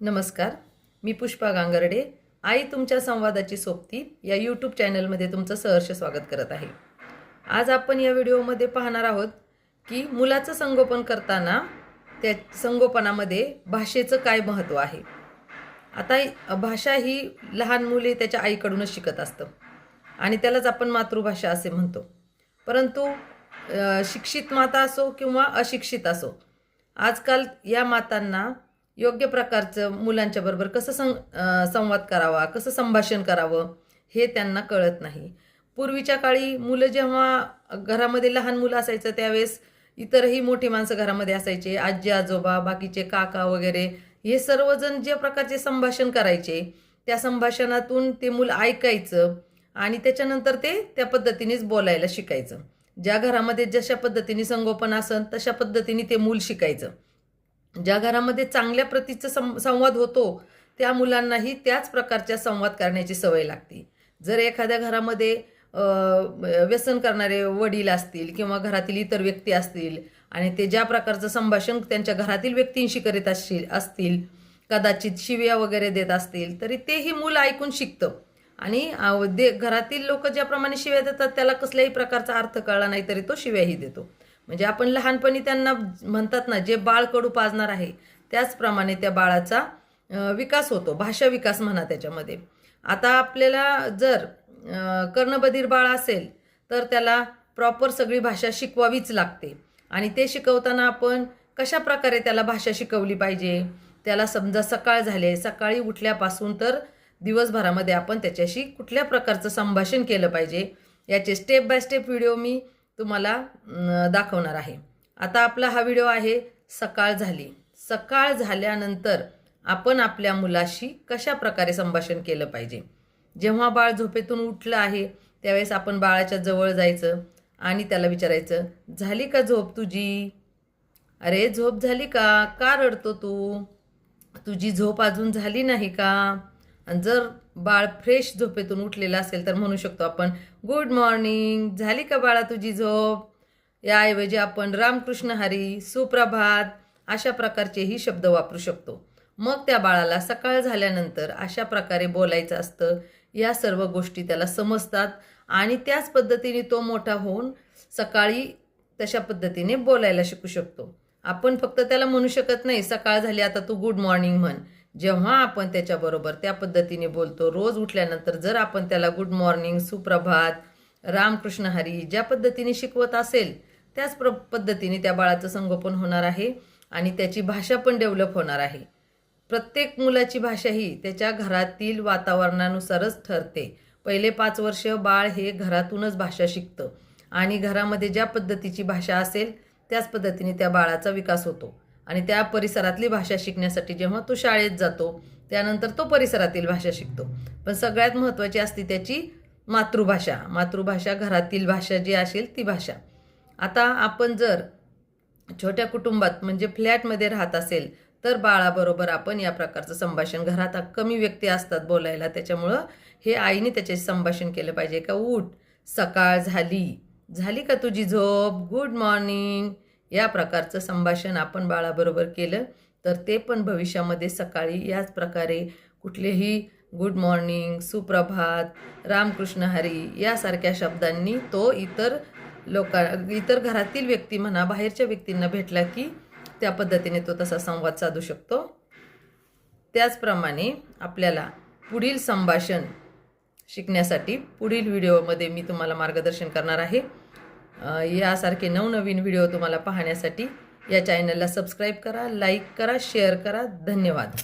नमस्कार मी पुष्पा गांगर्डे. आई तुमच्या संवादाची सोबती या यूट्यूब चॅनलमध्ये तुमचं सहर्ष स्वागत करत आहे. आज आपण या व्हिडिओमध्ये पाहणार आहोत की मुलाचं संगोपन करताना त्या संगोपनामध्ये भाषेचं काय महत्त्व आहे. आता भाषा ही लहान मुले त्याच्या आईकडूनच शिकत असतं आणि त्यालाच आपण मातृभाषा असे म्हणतो. परंतु शिक्षित माता असो किंवा अशिक्षित असो आजकाल या मातांना योग्य प्रकारचं मुलांच्या बरोबर कसं सं संवाद करावा कसं संभाषण करावं हे त्यांना कळत नाही. पूर्वीच्या काळी मुलं जेव्हा घरामध्ये लहान मुलं असायचं त्यावेळेस इतरही मोठी माणसं घरामध्ये असायचे. आजी आजोबा बाकीचे काका वगैरे हे सर्वजण ज्या प्रकारचे संभाषण करायचे त्या संभाषणातून ते मूल ऐकायचं आणि त्याच्यानंतर ते त्या पद्धतीनेच बोलायला शिकायचं. ज्या घरामध्ये जशा पद्धतीने संगोपन असन तशा पद्धतीने ते मूल शिकायचं. ज्या घरामध्ये चांगल्या प्रतीचं सं संवाद होतो त्या मुलांनाही त्याच प्रकारच्या संवाद करण्याची सवय लागते. जर एखाद्या घरामध्ये व्यसन करणारे वडील असतील किंवा घरातील इतर व्यक्ती असतील आणि ते ज्या प्रकारचं संभाषण त्यांच्या घरातील व्यक्तींशी करीत असतील असतील कदाचित शिव्या वगैरे देत असतील तरी तेही मूल ऐकून शिकतं. आणि दे घरातील लोक ज्याप्रमाणे शिव्या देतात त्याला कसल्याही प्रकारचा अर्थ कळला नाही तरी तो शिव्याही देतो. म्हणजे आपण लहानपणी त्यांना म्हणतात ना जे बाळ कडू पाजणार आहे त्याचप्रमाणे त्या बाळाचा विकास होतो. भाषा विकास म्हणा त्याच्यामध्ये. आता आपल्याला जर कर्णबधीर बाळ असेल तर त्याला प्रॉपर सगळी भाषा शिकवावीच लागते. आणि ते शिकवताना आपण कशा प्रकारे त्याला भाषा शिकवली पाहिजे? त्याला समजा सकाळ झाले सकाळी उठल्यापासून तर दिवसभरामध्ये आपण त्याच्याशी कुठल्या प्रकारचं संभाषण केलं पाहिजे? याचे स्टेप बाय स्टेप व्हिडिओ मी तुम्हाला दाखवणार आहे. आता आपला हा व्हिडिओ आहे सकाळ झाली. सकाळ झाल्यानंतर आपण आपल्या मुलाशी कशा प्रकारे संभाषण केलं पाहिजे? जेव्हा बाळ झोपेतून उठलं आहे त्यावेळेस आपण बाळाच्या जवळ जायचं आणि त्याला विचारायचं झाली का झोप तुझी? अरे झोप झाली का? का रडतो तू? तुझी झोप अजून झाली नाही का? आणि जर बाळ फ्रेश झोपेतून उठलेलं असेल तर म्हणू शकतो आपण गुड मॉर्निंग झाली का बाळा तुझी झोप? याऐवजी आपण रामकृष्ण हरी सुप्रभात अशा प्रकारचेही शब्द वापरू शकतो. मग त्या बाळाला सकाळ झाल्यानंतर अशा प्रकारे बोलायचं असतं. या सर्व गोष्टी त्याला समजतात आणि त्याच पद्धतीने तो मोठा होऊन सकाळी तशा पद्धतीने बोलायला शिकू शकतो. आपण फक्त त्याला म्हणू शकत नाही सकाळ झाली आता तू गुड मॉर्निंग म्हण. जेव्हा आपण त्याच्याबरोबर त्या पद्धतीने बोलतो रोज उठल्यानंतर जर आपण त्याला गुड मॉर्निंग सुप्रभात रामकृष्ण हरी ज्या पद्धतीने शिकवत असेल त्याच प्र पद्धतीने त्या बाळाचं संगोपन होणार आहे आणि त्याची भाषा पण डेव्हलप होणार आहे. प्रत्येक मुलाची भाषा ही त्याच्या घरातील वातावरणानुसारच ठरते. पहिले पाच वर्ष बाळ हे घरातूनच भाषा शिकतं आणि घरामध्ये ज्या पद्धतीची भाषा असेल त्याच पद्धतीने त्या बाळाचा विकास होतो. आणि त्या परिसरातली भाषा शिकण्यासाठी जेव्हा तो शाळेत जातो त्यानंतर तो परिसरातील भाषा शिकतो. पण सगळ्यात महत्त्वाची असते त्याची मातृभाषा. मातृभाषा घरातील भाषा जी असेल ती भाषा. आता आपण जर छोट्या कुटुंबात म्हणजे फ्लॅटमध्ये राहत असेल तर बाळाबरोबर आपण या प्रकारचं संभाषण घरात कमी व्यक्ती असतात बोलायला त्याच्यामुळं हे आईने त्याच्याशी संभाषण केलं पाहिजे. का उठ सकाळ झाली. झाली का तुझी झोप? गुड मॉर्निंग या प्रकारचं संभाषण आपण बाळाबरोबर केलं तर ते पण भविष्यामध्ये सकाळी याच प्रकारे कुठलेही गुड मॉर्निंग सुप्रभात रामकृष्ण हरी यासारख्या शब्दांनी तो इतर लोका इतर घरातील व्यक्ती म्हणा बाहेरच्या व्यक्तींना भेटला की त्या पद्धतीने तो तसा संवाद साधू शकतो. त्याचप्रमाणे आपल्याला पुढील संभाषण शिकण्यासाठी पुढील व्हिडिओमध्ये मी तुम्हाला मार्गदर्शन करणार आहे. यासारखे नवनवीन व्हिडिओ तुम्हाला पाहण्यासाठी या चॅनलला सबस्क्राईब करा लाईक करा शेअर करा. धन्यवाद.